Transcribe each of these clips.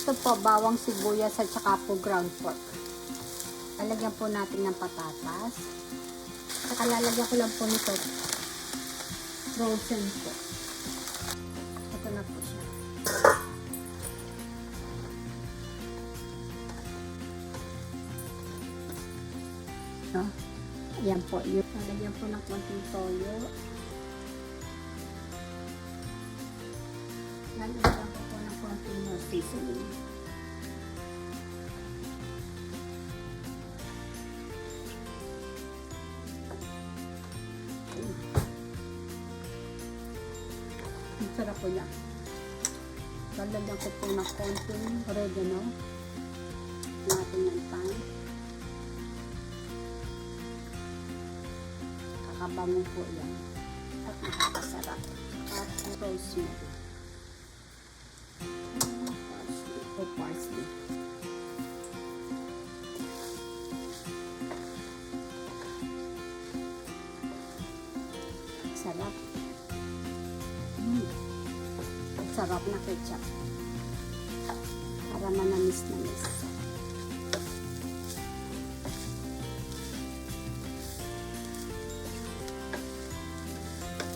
Ito po, bawang sibuyas at saka po ground pork. Lalagyan po natin ng patatas. Saka lalagyan ko lang po nito. Frozen po. Ito na po siya. No? Ayan po. Yung, lalagyan po ng konting toyo. Lalagyan ko po ng konting more seasoning. Ang sarap po niya. Lalagyan ko po ng konting oregano. Natin ng pan. Kakabango po yan. At nakakasarap. At rosemary. O parsley. Sarap. Mm. Sarap na ketchup. Para manamis na mis.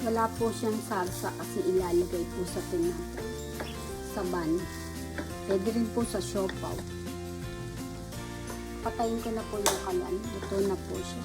Wala po siyang sarsa kasi ilalagay po sa tinapay. Sa ban. Pwede rin po sa siopaw. Patayin ko na po yung kalan. Ito na po siya.